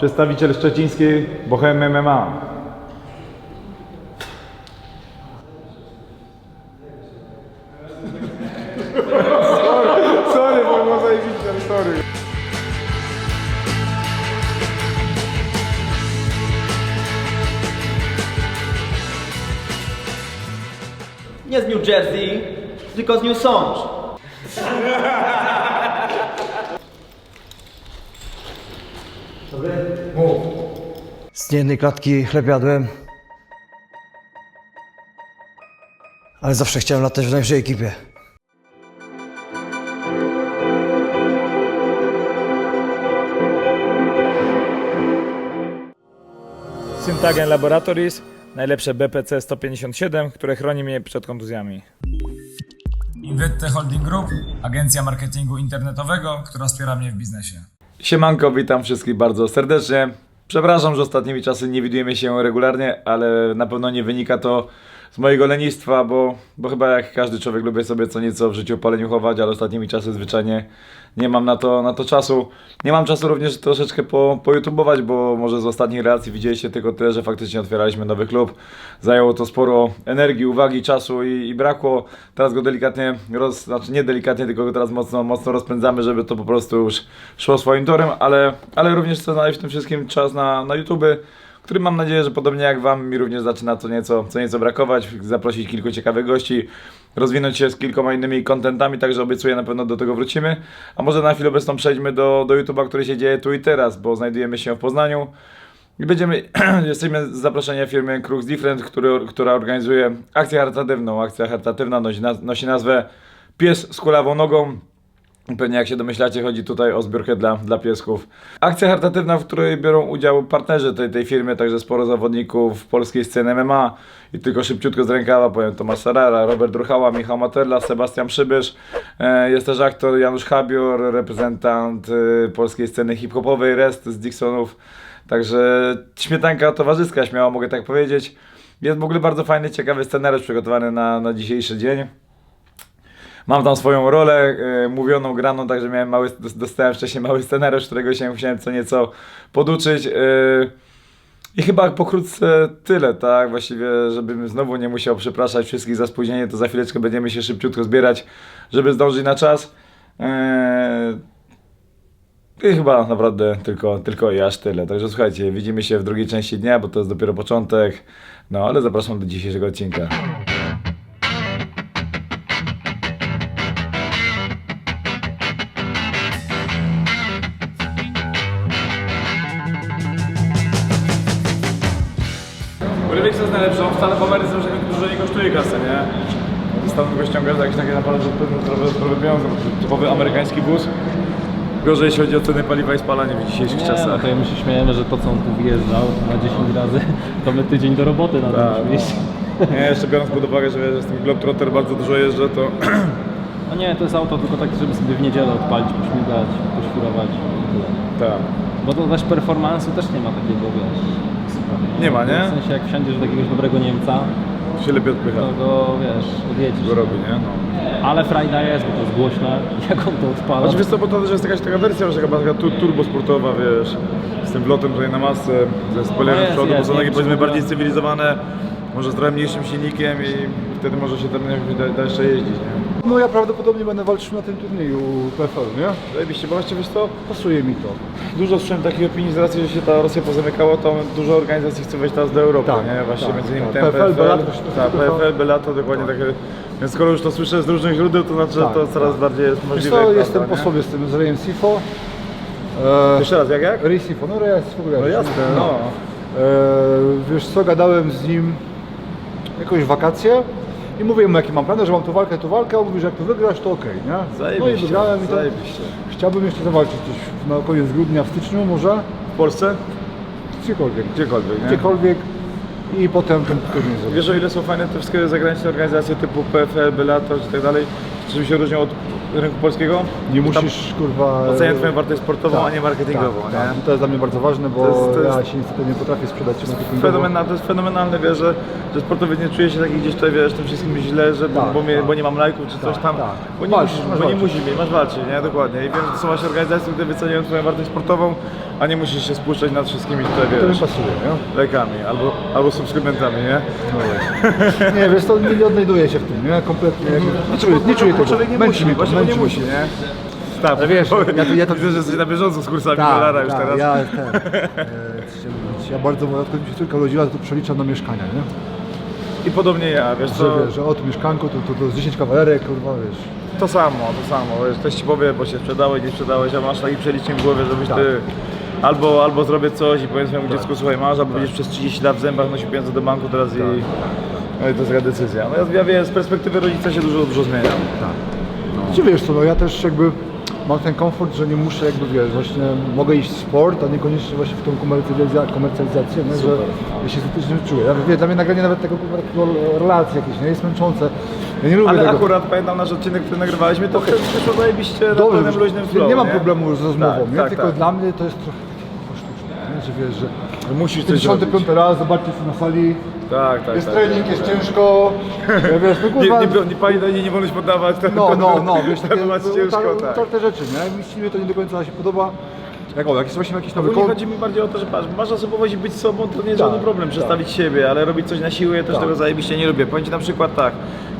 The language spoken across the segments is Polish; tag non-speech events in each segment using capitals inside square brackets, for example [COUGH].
przedstawiciel szczecińskiej Bohemy MMA. [LAUGHS] Sorry, bo było zajebiście, sorry. Nie z New Jersey, tylko z New Sącz. Z niejednej klatki chleb jadłem. Ale zawsze chciałem latać w najwyższej ekipie. Syntagen Laboratories, najlepsze BPC 157, które chroni mnie przed kontuzjami. Invette Holding Group, agencja marketingu internetowego, która wspiera mnie w biznesie. Siemanko, witam wszystkich bardzo serdecznie. Przepraszam, że ostatnimi czasy nie widujemy się regularnie, ale na pewno nie wynika to z mojego lenistwa, bo, bo chyba jak każdy człowiek lubię sobie co nieco w życiu poleniuchować, ale ostatnimi czasy zwyczajnie nie mam na to, na to czasu. Nie mam czasu również troszeczkę po, po YouTubować, bo może z ostatnich relacji widzieliście tylko tyle, że faktycznie otwieraliśmy nowy klub. Zajęło to sporo energii, uwagi, czasu i, i brakło. Teraz go delikatnie, roz, znaczy nie delikatnie, tylko go teraz mocno, mocno rozpędzamy, żeby to po prostu już szło swoim torem, ale, ale również chcę znaleźć w tym wszystkim czas na, na YouTube który mam nadzieję, że podobnie jak Wam mi również zaczyna co nieco, co nieco brakować, zaprosić kilku ciekawych gości, rozwinąć się z kilkoma innymi kontentami, także obiecuję na pewno do tego wrócimy. A może na chwilę obecną przejdźmy do, do YouTube'a, który się dzieje tu i teraz, bo znajdujemy się w Poznaniu. I będziemy, [CLEARS THROAT] jesteśmy z zaproszenia firmy Crux Different, który, która organizuje akcję charytatywną. Akcja charytatywna nosi, nosi nazwę Pies z kulawą nogą. Pewnie jak się domyślacie, chodzi tutaj o zbiórkę dla, dla piesków. Akcja charytatywna, w której biorą udział partnerzy tej, tej firmy, także sporo zawodników polskiej sceny MMA. I tylko szybciutko z rękawa powiem Tomasz Sarara, Robert Druchała, Michał Materla, Sebastian Przybysz. E, jest też aktor Janusz Habior, reprezentant e, polskiej sceny hip-hopowej, Rest z Dixonów. Także śmietanka towarzyska, śmiało mogę tak powiedzieć. Jest w ogóle bardzo fajny, ciekawy scenariusz przygotowany na, na dzisiejszy dzień. Mam tam swoją rolę e, mówioną, graną, także miałem mały, dos- dostałem wcześniej mały scenariusz, którego się musiałem co nieco poduczyć. e, I chyba pokrótce tyle, tak? Właściwie, żebym znowu nie musiał przepraszać wszystkich za spóźnienie, to za chwileczkę będziemy się szybciutko zbierać, żeby zdążyć na czas. E, I chyba naprawdę tylko, tylko i aż tyle. Także słuchajcie, widzimy się w drugiej części dnia, bo to jest dopiero początek. No, ale zapraszam do dzisiejszego odcinka. Co jest najlepsze? On wcale Ameryce już jakoś dużo nie kosztuje kasy, nie? Stanów go ściąga za jakieś takie naprawdę pieniądze, typowy amerykański wóz. Gorzej jeśli chodzi o ceny paliwa i spalanie w dzisiejszych Nie, no czasach. to ja my się śmiejemy, że to co on tu wyjeżdżał na 10 razy, [LAUGHS] to my tydzień do roboty na Tak, tym mieście. Nie, jeszcze biorąc pod uwagę, że wiesz, jestem Globetrotter, bardzo dużo jeżdżę, to [CLEARS THROAT] No nie, to jest auto tylko tak, żeby sobie w niedzielę odpalić, pośmigać, poświrować i tyle. tak. Bo to też performance'u też nie ma takiego, wiesz, Nie ma, nie? W sensie jak wsiądziesz do jakiegoś dobrego Niemca, się lepiej odpycha. to go, wiesz, odjedziesz. Go robi, nie? No. Ale frajda jest, bo to jest głośne, [LAUGHS] jak on to odpala. Znaczy wiesz co, bo to też jest jakaś taka wersja, że chyba taka tu- turbo sportowa, wiesz, z tym wlotem tutaj na masę, ze spoilerem jest, przodu, bo jest, są nie takie wiem, powiedzmy czy bardziej w ogóle- cywilizowane, może z trochę mniejszym silnikiem i wtedy może się tam jakoś da, da jeszcze jeździć, nie? No ja prawdopodobnie będę walczył na tym turnieju PFL, nie? Zajebiście, bo właściwie wiesz co, Pasuje mi to. dużo słyszałem takich opinii z racji, że się ta Rosja pozamykała, to dużo organizacji chce wejść teraz do Europy, Tak, nie? Właśnie tak, między innymi tak. ten PFL, PFL, Bellator się tak. PFL, dokładnie takie, więc skoro już to słyszę z różnych źródeł, to znaczy, że Tak, to coraz tak. bardziej jest Wiesz możliwe. co, prawda, jestem po nie? sobie z tym, z Rejem Sifo. E, Jeszcze raz, jak jak? Rej Sifo, no Rej Sifo, No jasne, no. E, wiesz co, gadałem z nim jakąś wakacje i mówiłem mu jakie mam plany, że mam tu walkę, tu walkę, a on mówi, że jak tu wygrasz, to okej, nie? No i Zajebiście, wygrałem i to, zajebiście. chciałbym jeszcze zawalczyć coś na koniec grudnia, w styczniu może, W Polsce? gdziekolwiek, Gdziekolwiek, nie? gdziekolwiek i potem ten turniej zrobić. Wiesz o ile są fajne te wszystkie zagraniczne organizacje typu PFL, Bellator i tak dalej, czym się różnią od rynku polskiego. Nie musisz, kurwa... Oceniać twoją wartość sportową, a nie marketingową, tak, nie? tak. To jest dla mnie bardzo ważne, bo To jest- to jest- ja się niestety nie potrafię sprzedać. Fenomenalne, to jest fenomenalne, wiesz, że, że sportowiec nie czuje się taki gdzieś tutaj, wiesz, tym wszystkim źle, że bo, Tak, bo, mnie, tak. bo nie mam lajków czy coś Tak, tam, tak. bo nie, Walczysz, musisz, masz bo nie musisz mieć, masz walczyć, nie, dokładnie. I wiem, że to są właśnie organizacje, które wyceniają twoją wartość sportową, a nie musisz się spuszczać nad wszystkimi tutaj, To mi wiesz, pasuje, nie? lajkami albo, albo subskrybentami, nie? Nie, wiesz, to nie, nie odnajduję się w tym, nie? Kompletnie. jakby- Nie czuję, nie czuję Bo tego. człowiek nie Męczy musi, mnie to, właśnie męczy nie mnie musi, to. nie? Tak, Ale wiesz, ja to- ja to- Widzę, że jesteś na bieżąco z kursami Tak, dolara już tak, teraz. Ja, ten, e, mówić, ja bardzo, odkąd mi się córka urodziła, to przeliczam na mieszkania, nie? I podobnie ja, wiesz Że, co, wiesz, że o tu mieszkanko, to, to, to z 10 kawalerek, kurwa, wiesz. to samo, to samo, wiesz, ktoś ci powie, bo się sprzedałeś, nie sprzedałeś, a masz taki przelicznik w głowie, żebyś Tak. ty albo, albo zrobię coś i powiem swojemu dziecku, słuchaj, masz, albo będziesz przez 30 lat w zębach nosił pieniądze do banku teraz i... No i to jest taka decyzja. No ja, ja wiem, z perspektywy rodzica się dużo, dużo zmienia. Czy wiesz co, no ja też jakby mam ten komfort, że nie muszę jakby, wiesz, właśnie mogę iść w sport, a niekoniecznie właśnie w tą komercjalizację, komercjalizację nie? że ja się estetycznie czuję. Ja, wie, dla mnie nagranie nawet tego, takiego relacji jakieś, nie, jest męczące. Ja nie lubię Ale tego. akurat pamiętam nasz odcinek, który nagrywaliśmy, to okay. wyszło zajebiście na Dobrze, pełnym luźnym flow, nie mam problemu z rozmową, Tak, nie? tak, tylko tak. dla mnie to jest trochę nie? Że wiesz, że Musisz coś 55 zrobić. raz, zobaczcie co na sali, Tak, tak, jest tak. trening, jest ciężko, ja wiesz, no [LAUGHS] Nie, kurwa, nie, nie, pamiętaj, nie, nie wolno się poddawać. To, no, to, no, no, wiesz, [LAUGHS] takie ciężko, tak, tak. te rzeczy, nie? Mi siły to nie do końca się podoba. Jak, o, właśnie jakiś nowy Ogólnie kod, chodzi mi bardziej o to, że patrz, masz osobowość i być sobą, to nie jest Tak, żaden problem, tak. przestawić siebie, ale robić coś na siłę, ja też Tak. tego zajebiście nie lubię. Powiem Ci na przykład tak,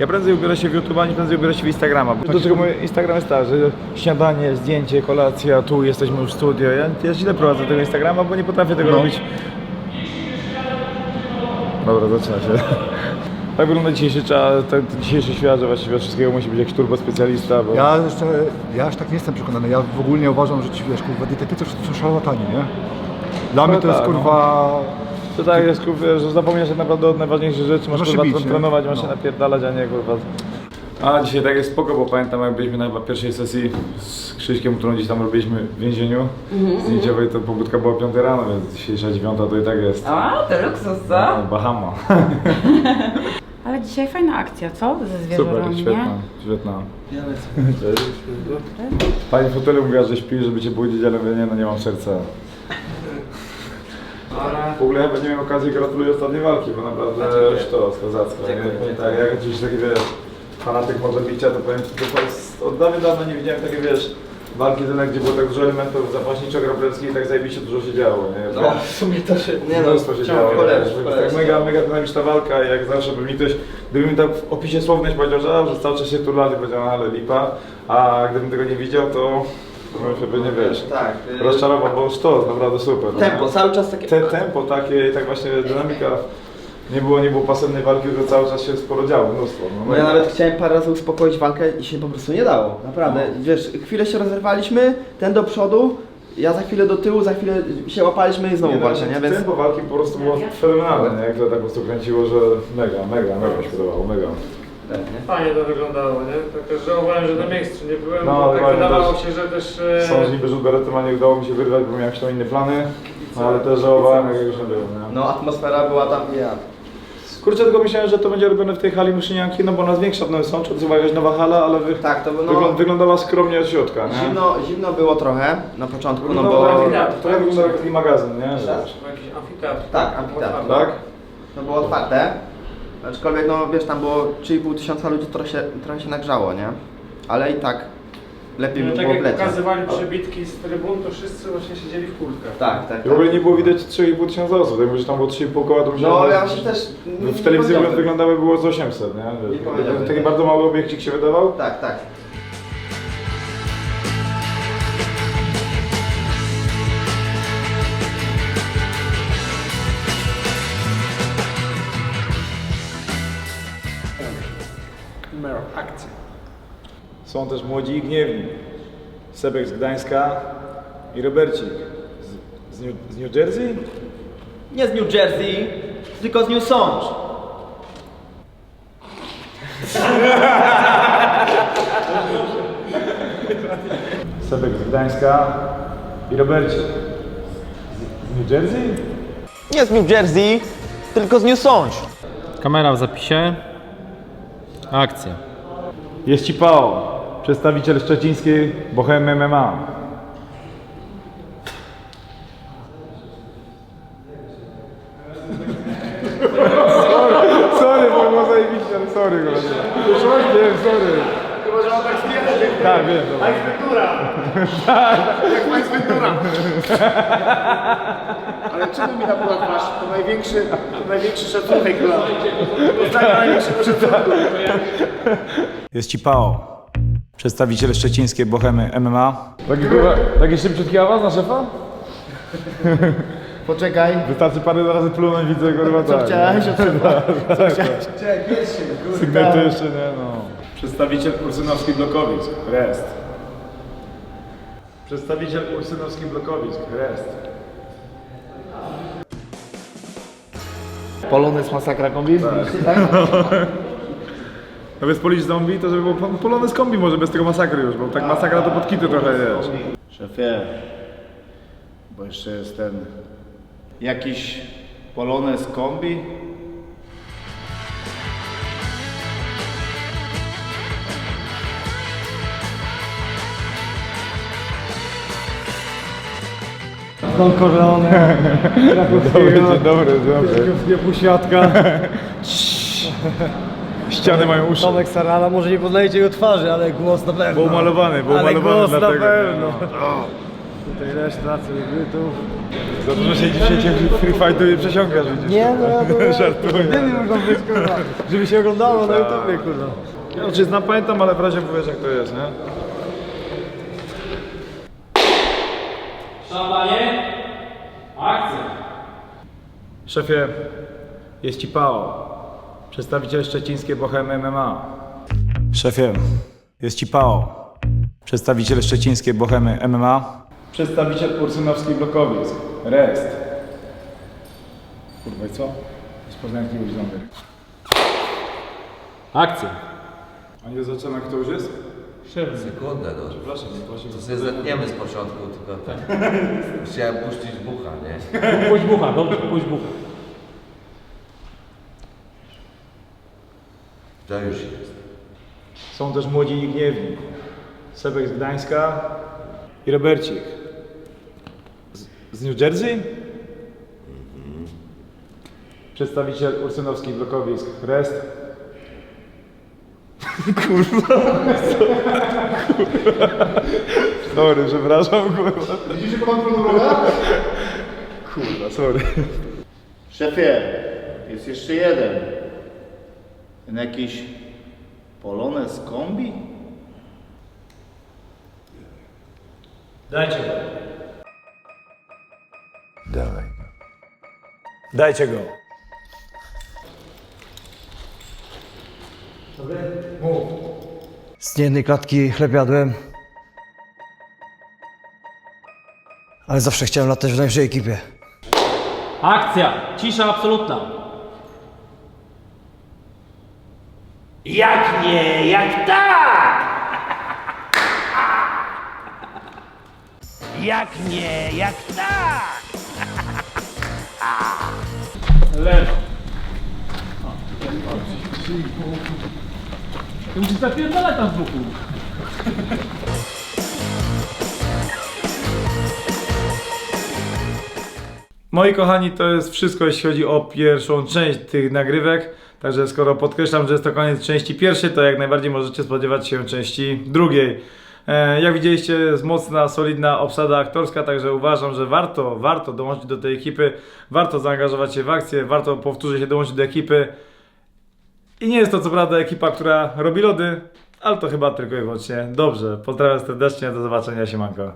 ja prędzej ubiorę się w YouTube, niż prędzej ubiorę się w Instagrama. Do czego mój Instagram jest tak, że śniadanie, zdjęcie, kolacja, tu jesteśmy już w studio. Ja, ja źle prowadzę tego Instagrama, bo nie potrafię tego No. robić. Dobra, zaczyna się. Tak wygląda dzisiejszy czas, ten, ten dzisiejszy świat, że właściwie od wszystkiego musi być jakiś turbo specjalista, bo... ja jeszcze, ja aż tak nie jestem przekonany, ja w ogóle uważam, że ci, wiesz, kurwa, dietetycy są szarlatani, nie? Dla mnie to jest, tak, no. kurwa, To tak jest, kurwa, że zapominasz tak naprawdę od najważniejszych rzeczy, masz się kurwa bić, trenować, masz się No. napierdalać, a nie kurwa. A dzisiaj tak jest spoko, bo pamiętam jak byliśmy na chyba pierwszej sesji z Krzyśkiem, którą gdzieś tam robiliśmy w więzieniu zdjęciowej, to pobudka była 5 rano, więc dzisiejsza dziewiąta to i tak jest. A, to luksus, co? No, Bahama. [LAUGHS] Ale dzisiaj fajna akcja, co? Ze Super, zwierzorami, świetna, nie? świetna. Pani w fotelu mówiła, że śpi, żeby cię budzić, ale mówię, nie no nie mam serca. W ogóle chyba nie miałem okazji gratuluję ostatniej walki, bo naprawdę to kozacka. nie? Tak, jak oczywiście taki wiesz, fanatyk może bicia, to powiem ci, że to jest, od dawien dawno nie widziałem takie wiesz, walki z gdzie było tak dużo elementów zapaśniczo-grapplerskich i tak zajebiście dużo się działo, nie? No, w sumie to się... Nie no, Mnóstwo się działo. cholera tak się mega, mega dynamiczna walka i jak zawsze by mi ktoś, gdyby mi tak w opisie słownym powiedział, że, a, że cały czas się turlali, powiedział, "No, ale lipa, a gdybym tego nie widział, to bym się by nie wiesz. Tak. y, Rozczarował, bo sztos, naprawdę super. no Tempo, nie? cały czas takie... Te tempo takie i tak właśnie dynamika. Nie było, nie było pasywnej walki, tylko cały czas się sporo działo, mnóstwo. No, No ja mega. nawet chciałem parę razy uspokoić walkę i się po prostu nie dało. Naprawdę. Wiesz, chwilę się rozerwaliśmy, ten do przodu, ja za chwilę do tyłu, za chwilę się łapaliśmy i znowu Nie, walczę, no, nie? Więc... Tempo walki po prostu było fenomenalne, nie? Jak to tak po prostu kręciło, że mega, mega, mega się podobało, mega. Fajnie to wyglądało, nie? Tak żałowałem, że na miejscu nie byłem, No, bo tak dokładnie, wydawało też. się, że też... E, Sąd niby rzut beretem, a nie udało mi się wyrwać, bo miałem jakieś tam inne plany. No ale też żałowałem, jak już nie było, nie? No atmosfera była tam i ja. Kurczę, tylko myślałem, że to będzie robione w tej hali Muszynianki, no bo ona jest większa w Nowym Sączu, to była jakaś nowa hala, ale wy... Tak, to było... Wygląd, No, wyglądała skromnie od środka, nie? zimno, zimno było trochę na początku, no Wyglądało bo... trochę, wyglądał jak taki magazyn, nie? Wiesz. Jakiś amfiteatr. Tak, amfiteatr. Tak? No było otwarte. Aczkolwiek no wiesz, tam było 3,5 tysiąca ludzi, trochę się, trochę się nagrzało, nie? Ale i tak lepiej by No, tak było w jak lecie. pokazywali przebitki z trybun, to wszyscy właśnie siedzieli w kurtkach. Tak, tak, I w ogóle tak. nie było widać 3,5 tysiąca osób, jak mówisz, tam było 3,5 koła, to myślałem, No że- ja właśnie też... W nie telewizji powiedziałbym. wyglądały było z 800, nie? Nie powiedziałbym. Taki bardzo mały obiekcik się wydawał. Tak, tak. Są też młodzi i gniewni. Sebek z Gdańska i Robercik z, z, New, z New Jersey. Nie z New Jersey, tylko z New Sącz. Sebek z Gdańska i Robercik z, z New Jersey. Nie z New Jersey, tylko z New Sącz. Kamera w zapisie. Akcja. Jest ci Pao. Przedstawiciel szczecińskiej Bohemy MMA. [LAUGHS] Sorry, bo było zajebiście, ale sorry. Nie, sorry. Chyba, że on tak stwierdzi. Tak, wiem, dobra. [LAUGHS] Jak Max Ventura. Ale czemu mi na bułach masz? To największy, to największy szacunek dla największego szacunku. Jest ci Pao. Przedstawiciel szczecińskiej Bohemy MMA. Taki, kurwa, taki szybciutki awans na szefa? Poczekaj. Wystarczy parę razy plunąć, widzę, kurwa, Co tak. chciałeś? O co [LAUGHS] Tak, tak. Sygnety jeszcze nie, no. Przedstawiciel Ursynowski Blokowisk. Rest. Przedstawiciel Ursynowski Blokowisk. Rest. Polonez masakra kombi? Tak. [LAUGHS] No bez polić zombie, to żeby było po- polony z kombi może bez tego masakry już, bo tak masakra to podkity trochę, wiesz. Szefie, bo jeszcze jest ten jakiś Polonez kombi? Don Corleone, [LAUGHS] Dobry, dzień dobry, dobry. krakowskiego półświadka, [LAUGHS] Ściany mają uszy. Tomek Sarana, może nie poznajecie jego twarzy, ale głos na pewno. Był umalowany, był ale umalowany głos dlatego. na pewno. nie, Tutaj reszta celebrytów. no. Za dużo się dzisiaj cię free fightu i przesiąkasz, widzisz. Nie, no ja to [LAUGHS] Żartuję. Nie wiem, mogą być, kurwa. Żeby się oglądało na YouTubie, kurwa. Ja oczywiście znam, pamiętam, ale w razie powiesz jak to jest, nie? Szambanie, akcja! Szefie, jest ci Pao. Przedstawiciel szczecińskiej Bohemy MMA. Szefie, jest ci Pao. Przedstawiciel szczecińskiej Bohemy MMA. Przedstawiciel Ursynowski Blokowisk. Rest. Kurwa i co? Rozpoznałem jakiegoś numer. Akcja! A nie zaczyna kto już jest? Sekundę, no. Przepraszam, nie prosił. To sobie zetniemy z początku, tylko tak. [LAUGHS] Chciałem puścić bucha, nie? Puść bucha, dobrze, puść bucha. To już jest. Są też młodzi i gniewni. Sebek z Gdańska i Robercik. Z, z New Jersey? Przedstawiciel Ursynowski Blokowisk. Rest. [LAUGHS] Kurwa. Sorry, przepraszam, kurwa. Widzisz, jak pan wroga? Kurwa, sorry. Szefie, jest jeszcze jeden. Ten jakiś Polonez kombi? Dajcie go. Dawaj. Dajcie go. Z niejednej klatki chleb jadłem. Ale zawsze chciałem latać w najwyższej ekipie. Akcja! Cisza absolutna! Jak nie, jak tak! Jak nie, jak tak! Lewo. Ty musisz zapierdalać tam z boku. Moi kochani, to jest wszystko, jeśli chodzi o pierwszą część tych nagrywek. Także skoro podkreślam, że jest to koniec części pierwszej, to jak najbardziej możecie spodziewać się części drugiej. E, jak widzieliście, jest mocna, solidna obsada aktorska, także uważam, że warto, warto dołączyć do tej ekipy, warto zaangażować się w akcję, warto powtórzyć się dołączyć do ekipy. I nie jest to co prawda ekipa, która robi lody, ale to chyba tylko i wyłącznie dobrze. Pozdrawiam serdecznie, do zobaczenia, siemanko.